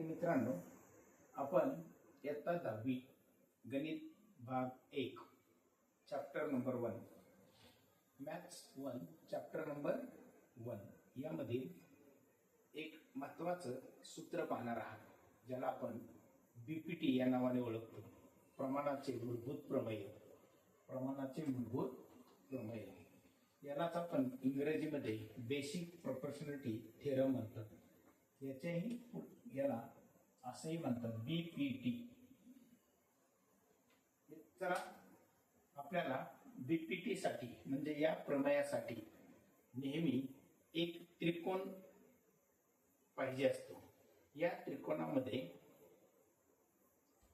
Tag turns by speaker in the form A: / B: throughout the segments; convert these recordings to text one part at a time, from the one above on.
A: विद्यार्थी मित्रांनो आपण इयत्ता दहावी गणित भाग एक chapter number one maths one chapter number one यामध्ये एक महत्त्वाचं सूत्र पाहणार आहात ज्याला आपण बी पी टी या नावाने ओळखतो. प्रमाणाचे मूलभूत प्रमेय. प्रमाणाचे मूलभूत प्रमेय. यालाच आपण इंग्रजीमध्ये बेसिक प्रॉपर्शनॅलिटी थेरम म्हणतात. याच्याही याला असंही म्हणतात बी पी टी चला आपल्याला बीपीटी साठी म्हणजे या प्रमेयासाठी नेहमी एक त्रिकोण पाहिजे असतो. या त्रिकोणामध्ये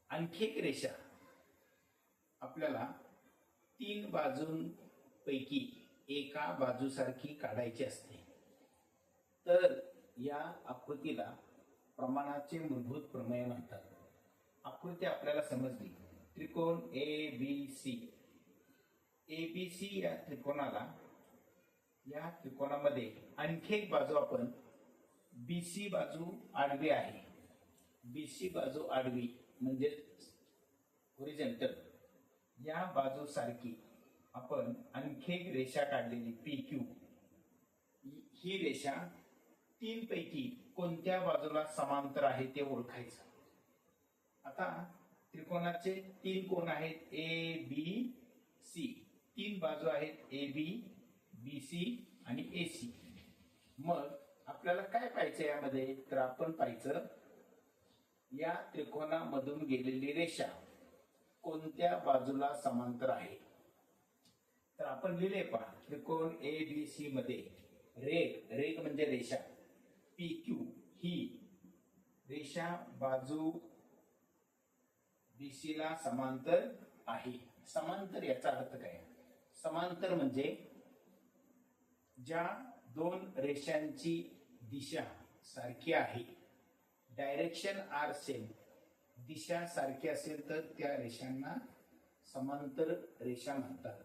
A: आणखी एक रेषा आपल्याला तीन बाजूंपैकी एका बाजूसारखी काढायची असते. तर या आकृतीला प्रमाणाचे मूलभूत प्रमेय म्हणतात. आकृती आपल्याला समजली. त्रिकोण A B C A B C या त्रिकोणाला या त्रिकोणामध्ये आणखी एक बाजू आपण बी सी बाजू आडवी आहे. बी सी बाजू आडवी म्हणजे ओरिजेंटल या बाजूसारखी आपण आणखी एक रेषा काढलेली पी क्यू ही रेषा तीन पैकी कोणत्या बाजूला समांतर आहे ते ओळखायचं. आता त्रिकोणाचे तीन कोण आहेत? ए बी सी तीन बाजू आहेत ए बी बी सी आणि ए सी मग आपल्याला काय पाहिजे यामध्ये? तर आपण पाहिजे या त्रिकोणामधून गेलेली रेषा कोणत्या बाजूला समांतर आहे? तर आपण लिहिले पहा त्रिकोण ए बी सी मध्ये. रेग रेग म्हणजे रेषा. पी क्यू ही रेषा बाजू दिशेला समांतर आहे. समांतर याचा अर्थ काय? समांतर म्हणजे ज्या दोन रेषांची दिशा सारखी आहे. Direction R same. दिशा सारखी असेल तर त्या रेषांना समांतर रेषा म्हणतात.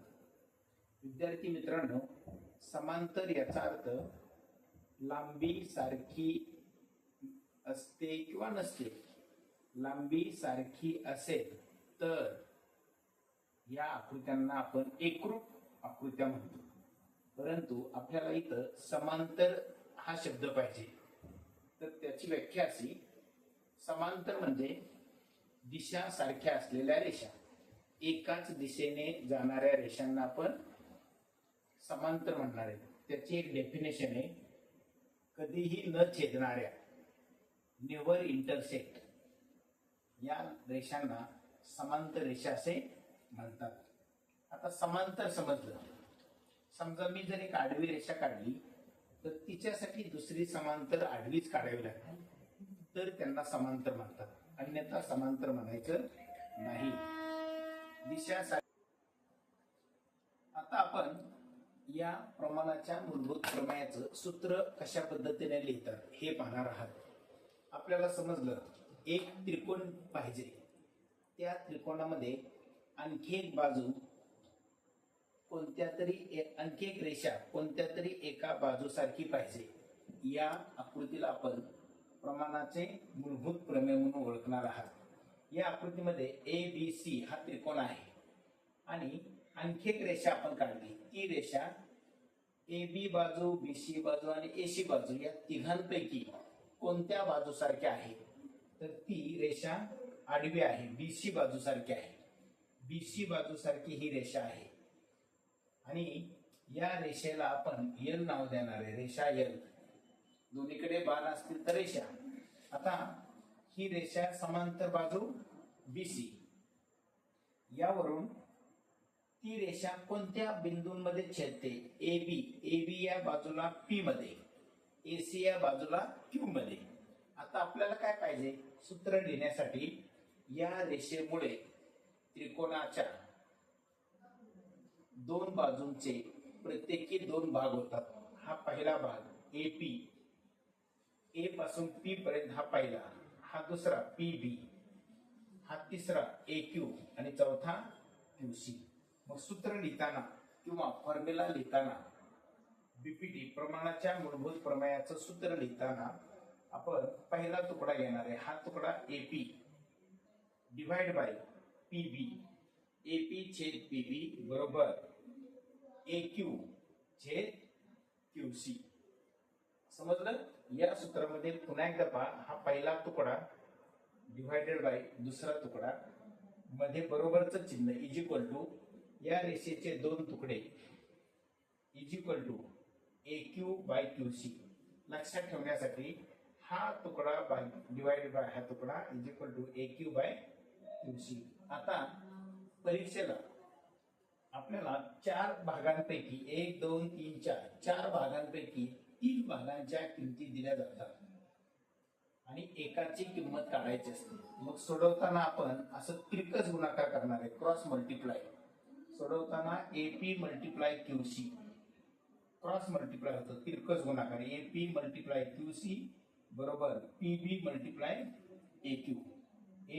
A: विद्यार्थी मित्रांनो समांतर याचा अर्थ लांबी सारखी असते किंवा नसते? लांबी सारखी असेल तर या आकृत्यांना आपण एकरूप आकृत्या म्हणतो. परंतु आपल्याला इथं समांतर हा शब्द पाहिजे. तर त्याची व्याख्या अशी समांतर म्हणजे दिशा सारख्या असलेल्या रेषा. एकाच दिशेने जाणाऱ्या रेषांना आपण समांतर म्हणणार आहे त्याची एक डेफिनेशन आहे. कधीही न छेदणाऱ्या नेवर इंटरसेक्ट या रेषांना समांतर रेषा असे म्हणतात. आता समांतर समजलं. समजा मी जर एक आडवी रेषा काढली तर तिच्यासाठी दुसरी समांतर आडवीच काढावी लागते. तर त्यांना समांतर म्हणतात. अन्यथा समांतर म्हणायचं नाही. दिशा सा- आता आपण या प्रमाणाच्या मूलभूत प्रमेयाचं सूत्र कशा पद्धतीने लिहितात हे पाहणार आहात. आपल्याला समजलं एक त्रिकोण पाहिजे. त्या त्रिकोणामध्ये आणखी एक बाजू कोणत्या तरी ए- आणखी एक रेषा कोणत्या तरी एका बाजूसारखी पाहिजे. या आकृतीला आपण प्रमाणाचे मूलभूत प्रमेय म्हणून ओळखणार आहात. या आकृतीमध्ये ए बी सी हा त्रिकोण आहे. आणि आणखी एक रेषा आपण काढली. ती रेषा ए बी बाजू बी सी बाजू आणि ए सी बाजू या तिघांपैकी कोणत्या बाजूसारख्या आहे तर ती रेषा आडवी आहे बी सी बाजूसारखी आहे. बी सी बाजूसारखी ही रेषा आहे. आणि या रेषेला आपण यल नाव देणार आहे रेषा यल दोन्हीकडे बाण असतील तर रेषा. आता ही रेषा समांतर बाजू बी सी. यावरून ती रेषा कोणत्या बिंदूंमध्ये छेदते? ए बी ए बी या बाजूला पी मध्ये. ए सी या बाजूला क्यू मध्ये. आता आपल्याला काय पाहिजे? सूत्र लिहिण्यासाठी या रेषेमुळे त्रिकोणाच्या दोन बाजूंचे प्रत्येकी दोन भाग होतात. हा पहिला भाग ए पी ए पासून पी पर्यंत हा पहिला हा दुसरा पी बी हा तिसरा ए क्यू आणि चौथा क्यू सी मग सूत्र लिहिताना किंवा फॉर्म्युला लिहिताना बीपीटी प्रमाणाच्या मूलभूत प्रमेयाचं सूत्र लिहिताना आपण पहिला तुकडा घेणार आहे. हा तुकडा AP divide by PB AP छेद पीबी बरोबर ए क्यू छेद क्यू सी समजलं? या सूत्रामध्ये पुन्हा एकदा पहा. हा पहिला तुकडा डिवायडेड बाय दुसरा तुकडा. मध्ये बरोबरच चिन्ह इज इक्वल टू या रेषेचे दोन तुकडे is equal to A Q by Q C लक्षात ठेवण्यासाठी हा तुकडा बाय डिवाइड बाय हा तुकडा is equal to A Q by Q C आता परीक्षेला आपल्याला चार भागांपैकी एक दोन तीन चार चार भागांपैकी तीन भागांच्या किमती दिल्या जातात. आणि एकाची किंमत काढायची असते. मग सोडवताना आपण असं तिरकस गुणाकार करणार आहे. Cross multiply. सोडवताना AP multiply Q C cross multiply होतं तिरकस गुणाकार. एपी मल्टिप्लाय क्यू सी बरोबर पीबी मल्टिप्लाय ए क्यू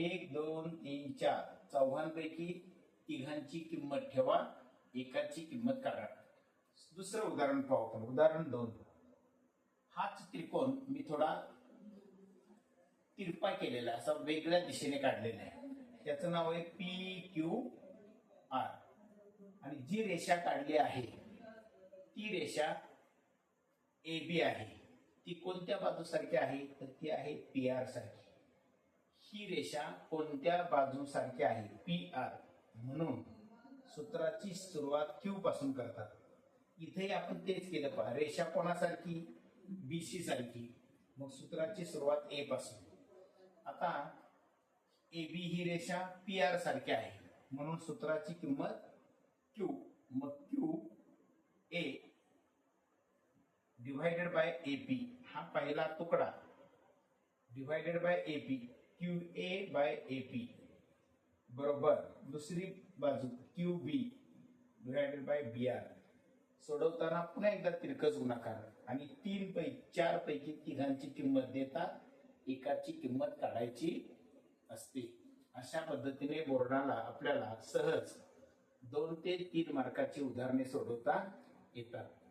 A: एक दोन तीन चार. चौघांपैकी तिघांची किंमत ठेवा एकाची किंमत काढा. दुसरं उदाहरण पाहू आपण. उदाहरण दोन. हाच त्रिकोण मी थोडा तिरपा केलेला असा वेगळ्या दिशेने काढलेला आहे. त्याचं नाव आहे पी क्यू आर आणि जी रेषा काढली आहे ती रेषा ए बी आहे. ती कोणत्या बाजूसारखी आहे? तर ती आहे पी आर सारखी. ही रेषा कोणत्या बाजूसारखी आहे? P R. म्हणून सूत्राची सुरुवात क्यू पासून करतात. इथेही आपण तेच केलं पहा. रेषा कोणासारखी? बी सी सारखी. मग सूत्राची सुरुवात ए पासून. आता ए बी ही रेषा पी आर सारखी आहे. म्हणून सूत्राची किंमत क्यू मग Q A divided by A P हा पहिला तुकडा. Divided by A P Q A by A P बरोबर. दुसरी बाजू Q B divided by B R सोडवताना पुन्हा एकदा तिरकस गुणाकार. आणि तीन पैकी चार पैकी तिघांची किंमत देता एकाची किंमत काढायची असते. अशा पद्धतीने बोर्डाला आपल्याला सहज दोन ते तीन मार्काची उदाहरणे सोडवता येतात.